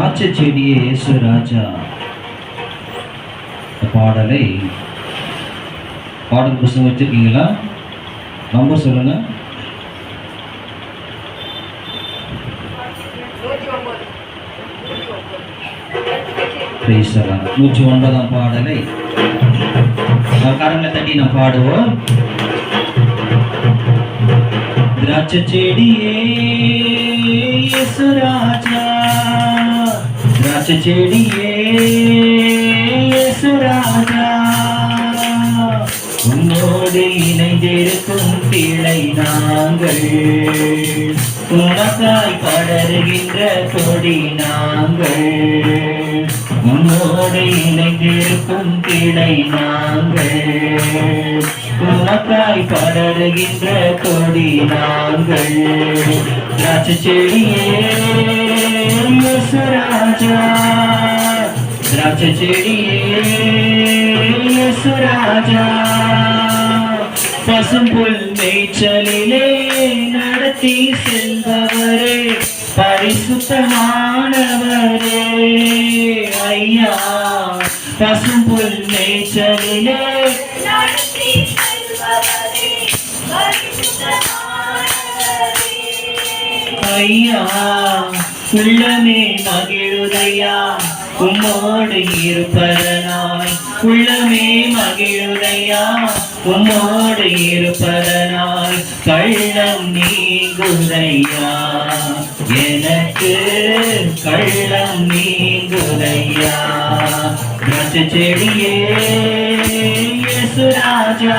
திராட்சை செடியே இயேசு ராஜா. இந்த பாடலை பாடல் புஸ்தகம் வச்சிருக்கீங்களா? நம்பர் சொல்லுங்க. நூற்றி ஒன்பதாம் பாடலை. நான் கரங்களை தட்டி நான் பாடுவோம். திராட்சை செடியே சுராஜா ராஜா. திராட்சை செடியே இயேசு உன்னோடு இணைந்திருக்கும் பிழை நாங்கள். உனக்காய் படருகின்ற கொடி நாங்கள். உன்னோடு இணைந்திருக்கும் பிழை நாங்கள். உனக்காய் படருகின்ற கொடி நாங்கள். திராட்சை செடியே திராட்சை செடியே இயேசு பசும்புல் மேய்ச்சலிலே நடத்தி செல்பவரே பரிசுத்தமானவரே ஐயா பசும்புல் மேய்ச்சலிலே நடத்தி செல்பவரே, ஐயா உள்ளமே மகிழுதையா உம்மோடு இருப்பதனாய் உள்ளமே மகிழுதையா உம்மோடு இருப்பதனாய் கள்ளம் நீங்குதையா? எனக்கு கள்ளம் நீங்குதையா? ரச செடியே ராஜா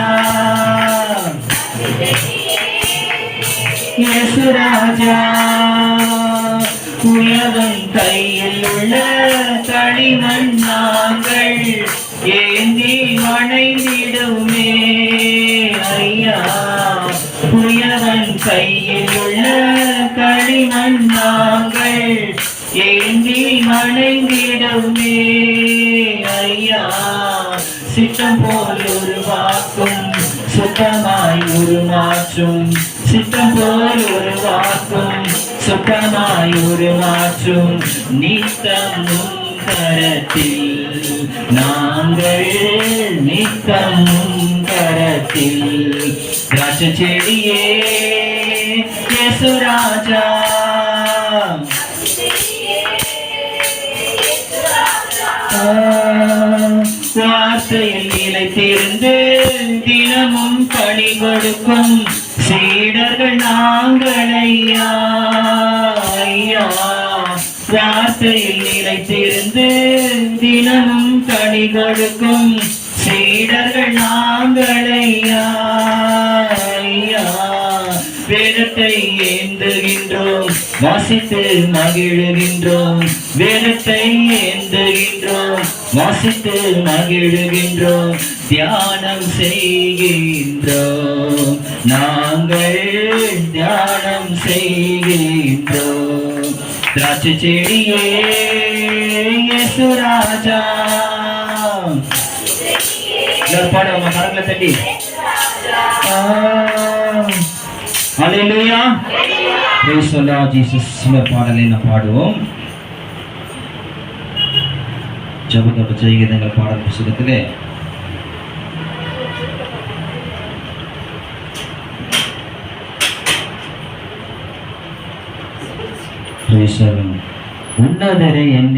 இயேசு ராஜா உலகம் கையில் உள்ள களிமண் நாங்கள் ஏந்தி வணைந்திடுமே ஐயா புயவன் கையில் உள்ள களிமண் நாங்கள் ஏந்தி வணைந்திடுமே ஐயா சித்தம் போல் உருவாக்கும் சுத்தமாய் உருமாற்றும் சித்தம் போல் உருவாக்கும் சுத்தமாய் உருமாற்றும் நித்தமும் கரத்தில் நாங்கள் நித்தமும் கரத்தில் திராட்சை செடியே யேசுராஜா வார்த்தையில் நிலைத்திருந்து தினமும் பலி கொடுக்கும். சீடர்கள் நாங்கள் ஐயா ஐயா வார்த்தையில் நிலைத்திருந்து தினமும் கனி கொடுக்கும். சீடர்கள் நாங்கள் ஐயா ஐயா வேதத்தை ஏந்துகின்றோம். வாசித்து மகிழுகின்றோம். வேதத்தை ஏந்துகின்றோம் வாசித்து மகிழுகின்றோம் தியானம் செய்கின்றோம். நாங்கள் தியானம் செய்கின்றோம். திராட்சை செடியே இயேசு ராஜா. எல்லாரும் பாடுவோமா கரங்களை தட்டி. அலையிலுயா Praise the Lord Jesus. சில பாடலை நாம் பாடுவோம். ஜபத்தோட செய்கிதங்கள் பாடல் புத்தகத்திலே Praise உன்னதரை என்னை